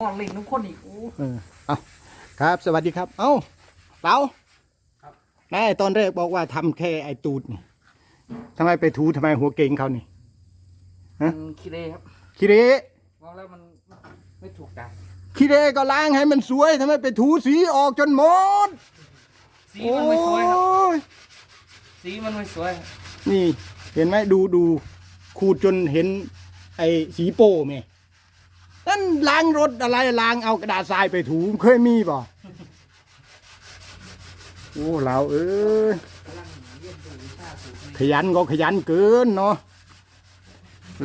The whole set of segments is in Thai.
อ๋อเล่นน้ำข้นอีกโอ้เออเอาครับ สวัสดีครับ เอ้าเต๋าครับนายตอนแรกบอกว่าทำแค่ไอ้ตูดนี่ทำไมไปถูทำไมหัวเก่งเขานี่ฮะมันขี้เละครับคิเรมองแล้วมันไม่ถูกตาคิเรก็ล้างให้มันสวยทำไมไปถูสีออกจนหมดสีมันไม่สวยครับโอ้ยสีมันไม่สวยครับนี่ เห็นไหมดูดูขูดจนเห็น ไอ้สีโป้ไหม นั่นล้างรถอะไรล้างเอากระดาษทรายไปถูเคยมีป่โอ้เราเอ้ยกำลังเรียนดูวิชาสูตรนี้ขยันก็ขยันเกินเนาะ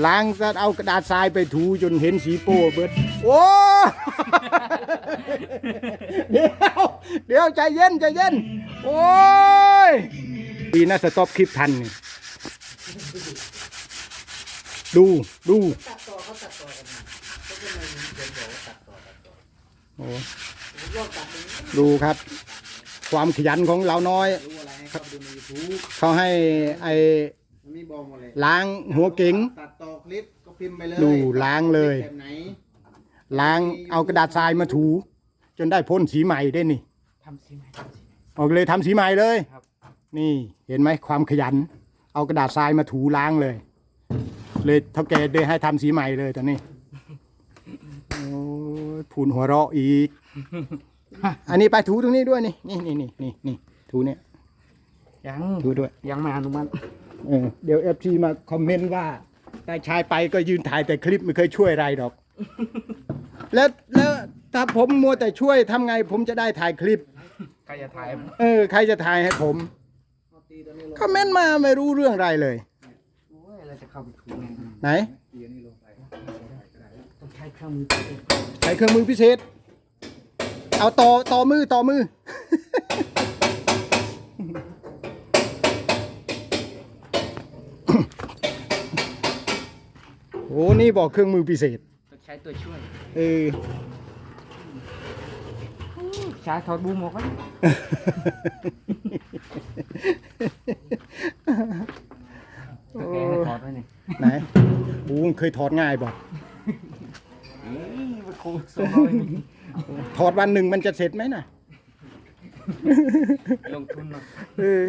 ล้างซะเอากระดาษทรายไปถูจนเห็นสีโป้เบิด โอ้เดี๋ยวเดี๋ยวใจเย็นใจเย็น โอ้ยดีนะสต็อปคลิปทันนี่ดูดูตัดต่อเขาตัดต่อกัน ดดูดูครับ ความขยันของเราน้อย รู้อะไรให้เขาดูในยูทูบเขาให้ไอ้มันมีบอกหมดเลยล้างหัวเก๋งตัดต่อคลิปก็พิมพ์ไปเลยดูล้างเลย แบบไหนล้างเอากระดาษทรายมาถู จนได้พ่นสีใหม่ได้นี่ทำสีใหม่ทำสีใหม่ ออกเลยทำสีใหม่เลย ครับ นี่เห็นไหมความขยัน เอากระดาษทรายมาถูล้างเลย เลยเท่าแกได้ให้ทำสีใหม่เลยตอนนี้ โอ้ย ผูนหัวเราะอีก อันนี้ไปถูตรงนี้ด้วยนี่นี่นี่นี่นี่นี่ถูเนี่ยยังถูด้วย ยังไม่อนุมัติเออเดี๋ยวเอฟซีมาคอมเมนต์ว่าได้ชายไปก็ยืนถ่ายแต่คลิปไม่เคยช่วยอะไรหรอก แล้วแล้วถ้าผมมัวแต่ช่วยทำไงผมจะได้ถ่ายคลิป ใครจะถ่ายเออ ใครจะถ่ายให้ผมเอาตีตัวนี้ลงคอมเมนต์มาไม่รู้เรื่องอะไรเลย โอ้ยเราจะเข้าไปถูไงไหน ตีอันนี้ลงไปต้องใช้เครื่องมือพิเศษใช้เครื่องมือพิเศษ เอาต่อต่อมือต่อมือ โอ้นี่บอกเครื่องมือพิเศษ ต้องใช้ตัวช่วยเออ ใช้ถอดบูมออกไว้โอเคให้ถอดไว้นี่ไหนโอ้เคยถอดง่ายบอก นี่มันคงสมอยถอดวันหนึ่งมันจะเสร็จไหมน่ะลงทุนมาเออ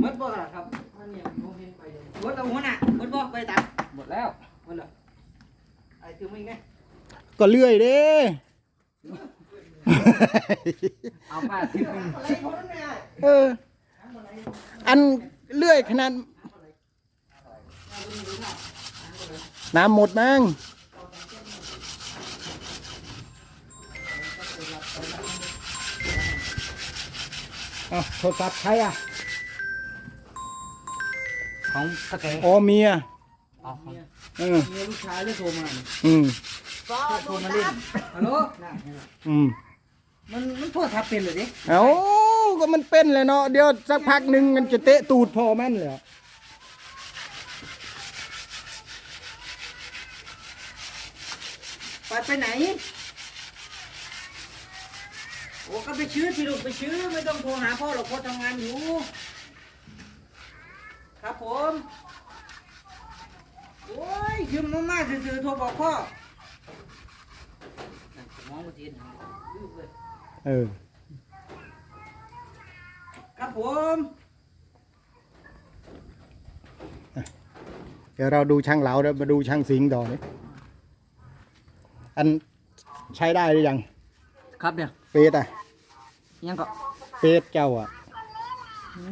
หมดบ่ล่ะครับอันนี้ผมเห็นไปเลยหมดแล้วหัวหน้าหมดบ่ไปตัดหมดแล้วหมดแล้วไอ้คือไม่ไงก็เลื่อยเด้เอาผ้าทิพย์นึงเออ อันเลื่อยขนาดน้ำหมดมั้ง เอาโทรศัพท์ใครอะ ของตะแกรงอ๋อเมียเอาของเออเมียลูกชายเลยโทรมาอืมโทรมาเล่นฮัลโหลอืมมันมันโทรทับเป็นเลยดิเอาก็มันเป็นเลยเนาะเดี๋ยวสักพักหนึ่งมันจะเตะตูดพอมันเลยไปไปไหน โอ้ก็ไปชื้อสิลูกไปชื้อไม่ต้องโทรหาพ่อหรอกพ่อทำงานอยู่ ครับผม โอ้ยยืมมาม่าซื่อๆโทรบอกพ่อนั่นมองมาจีนลืมเลยเออ ครับผมเดี๋ยวเราดูช่างเหลาแล้วมาดูช่างสิงห์ต่อนี่อันใช้ได้หรือยัง ครับเนี่ย เฟสอะยังก็เฟสเจ้าอะ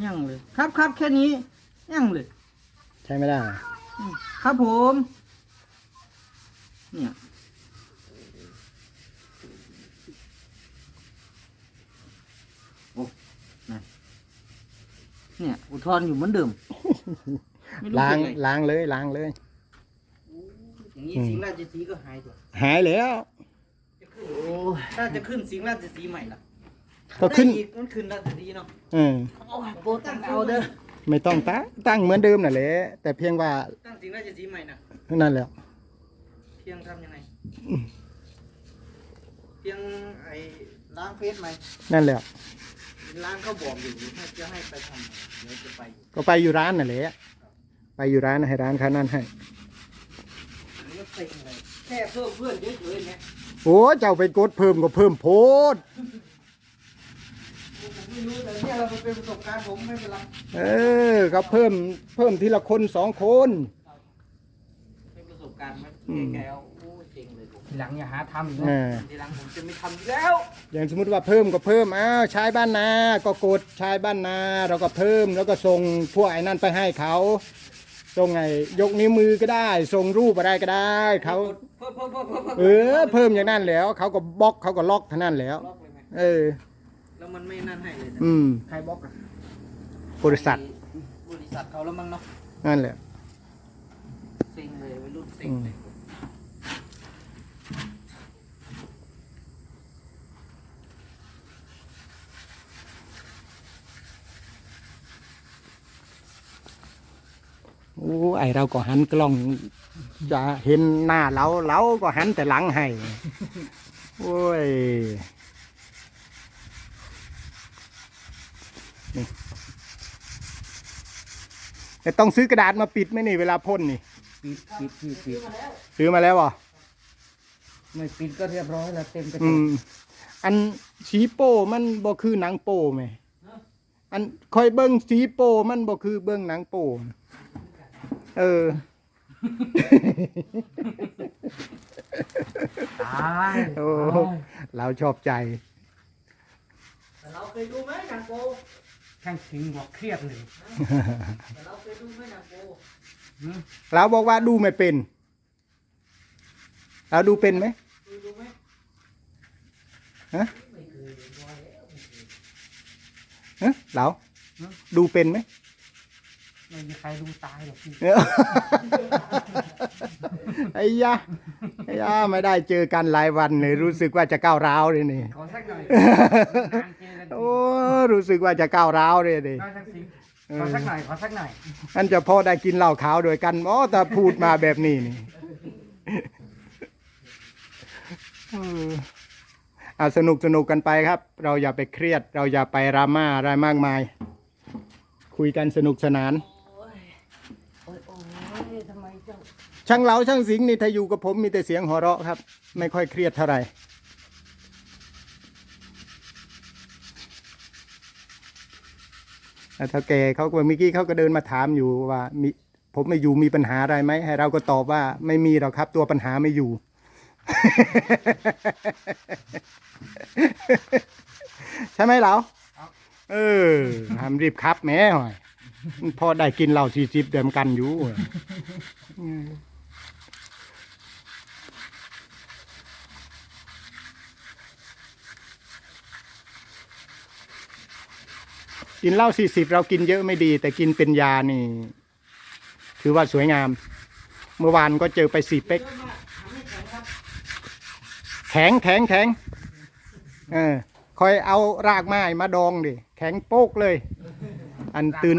ยังเลย ครับครับแค่นี้ ยังเลย ใช้ไม่ได้อืมครับผม เนี่ย โอ้นั่นเนี่ย อุทธรณ์อยู่เหมือนเดิม ไม่รู้ล้างเป็นไรล้างเลยล้างเลย อย่างนี้อืม สิงห์ราชสีห์ก็หายตัวหายแล้วจะขึ้น โอ้ถ้าจะขึ้นสิงห์ราชสีห์ใหม่ล่ะก็ขึ้น ได้อีกมันขึ้นราชสีห์เนาะเออโอ้ยโปรตั้งเอาเด้อไม่ต้องตั้งตั้งเหมือนเดิมน่ะแหละแต่เพียงว่าตั้งสิงห์ราชสีห์ใหม่น่ะ นั่นแหละ เพียงทำยังไง เพียงไอ้ล้างเฟซใหม่นั่นแหละร้านเขาบอกอยู่ให้จะให้ไปทำเดี๋ยวจะไปอยู่ก็ไปอยู่ร้านน่ะแหละไปอยู่ร้านให้ร้านเขานั่นให้นี่ก็เต็งเลยแค่เพิ่มเพื่อนเฉยๆเนี่ย โอ้เจ้าไปกดเพิ่มก็เพิ่มโพดผมไม่รู้แต่เนี่ยเราเป็นประสบการณ์ผมไม่เป็นไรเออก็เพิ่มเพิ่มทีละคนสองคน เป็นประสบการณ์ไหมอืมแกๆเอาโอ้เจ๋งเลยผมทีหลังอย่าหาทำอีกเอนะอทีหลังผมจะไม่ทำอีกแล้วอย่างสมมติว่าเพิ่มก็เพิ่มอ้าวชายบ้านนา ก็กดชายบ้านนา เราก็เพิ่มแล้วก็ส่งพวกไอ้นั่นไปให้เขา ส่งไงยกนิ้วมือก็ได้ ส่งรูปอะไรก็ได้เขาเพิ่มเพิ่มเพิ่มเพิ่มพิ่มเออ เพิ่มอย่างนั้นแล้ว เขาก็บล็อกเขาก็ล็อกเท่านั้นแล้ว ล็อกเลยไหมเออ แล้วมันไม่นั่นให้เลยนะอืมใครบล็อกอะบริษัทบริษัทเขาแล้วมั้งเนาะนั่นแหละ เซ็งเลยวัยรุ่นเซ็งเลย ไอเราก็หันกล้องจะเห็นหน้าเราเราก็หันแต่หลังให้ โอ้ย นี่แต่ต้องซื้อกระดาษมาปิดไหมนี่เวลาพ่นนี่ ปิดปิดปิดปิดซื้อมาแล้วเหรอไม่ปิดก็เรียบร้อยแล้วเต็มกระจอืกม อันสีโป้มันบ่คือหนังโป้ไหม อันคอยเบิ้งสีโป้มันบ่คือเบิ้งหนังโป้ เออ ตายโอ้ เราชอบใจ แต่เราเคยดูไหมหนังโปช่างสิงบอกเครียดเลยแต่เราเคยดูไหมหนังโปหืมเราบอกว่าดูไม่เป็น เราดูเป็นไหม เคยดูไหมฮะฮะเราดูเป็นไหม ไม่มีใครดูตายหรอกพี่เออไอ้ยะไอ้ยะไม่ได้เจอกันหลายวันเลยรู้สึกว่าจะก้าวร้าวเลยนี่ขอสักหน่อยนานเจอกันทีโอ้รู้สึกว่าจะก้าวร้าวเลยดิน้อยช่างสิงขอสักหน่อยขอสักหน่อยอันจะพอได้กินเหล้าขาวด้วยกันอ๋อแต่พูดมาแบบนี้นี่เออเอาสนุกสนุกกันไปครับ เราอย่าไปเครียด เราอย่าไปดราม่าอะไรมากมาย คุยกันสนุกสนาน โอ้ยโอ้ยทำไมเจ้า ช่างเหลาช่างสิงห์นี่ถ้าอยู่กับผมมีแต่เสียงหัวเราะครับ ไม่ค่อยเครียดเท่าไหร่แต่เท่าแกเขาก็เมื่อกี้เขาก็เดินมาถามอยู่ว่ามีผมไม่อยู่มีปัญหาอะไรไหมให้เราก็ตอบว่าไม่มีหรอกครับ ตัวปัญหาไม่อยู่ ใช่ไหมเหลาเออทำรีบครับแหม่หน่อย พอได้กินเหล้าสี่สิบเดิมกันอยู่กินเหล้าสี่สิบเรากินเยอะไม่ดี แต่กินเป็นยานี่ ถือว่าสวยงาม เมื่อวานก็เจอไปสี่เป๊กแข็งแข็งแข็งเออคอยเอารากไม้มาดองดิแข็งโป๊กเลย อันตื่น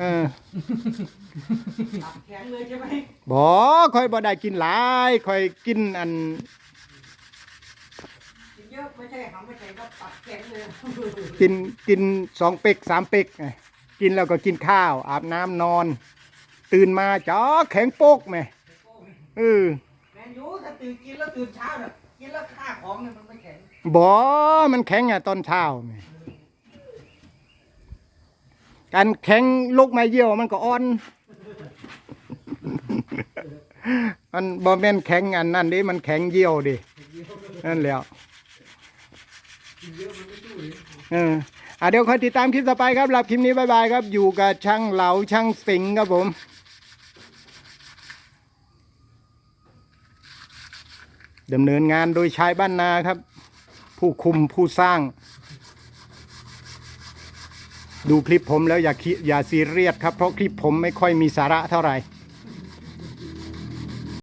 เออตับแข็งเลยใช่ไหมบอคอยบ่ได้กินหลายคอยกินอันกินเยอะไม่ใช่หำไม่แข็งครับตับแข็งเลยกินกินสองเป็กสามเป็กไงกินแล้วก็กินข้าว อาบน้ำนอน ตื่นมาจ้อแข็งโป๊กไหมเออแมนยูถ้าตื่นกินแล้วตื่นเช้าเนี่ยกินแล้วฆ่าของเนี่ยมันไม่แข็งบอมันแข็งอะตอนเช้าไหม การแข็งลูกไม้เยี่ยวมันก็อ่อน มันบอแม่นแข็งอันนั่นดิมันแข็งเยี่ยวดินั่นแล้วเอออะเดี๋ยวคอยติดตามคลิปต่อไปครับหลับคลิปนี้บายบายครับ อยู่กับช่างเหลาช่างสิงครับผมดำเนินงานโดยชายบ้านนาครับ ผู้คุมผู้สร้าง ดูคลิปผมแล้วอย่าคิดอย่าซีเรียสครับ เพราะคลิปผมไม่ค่อยมีสาระเท่าไหร่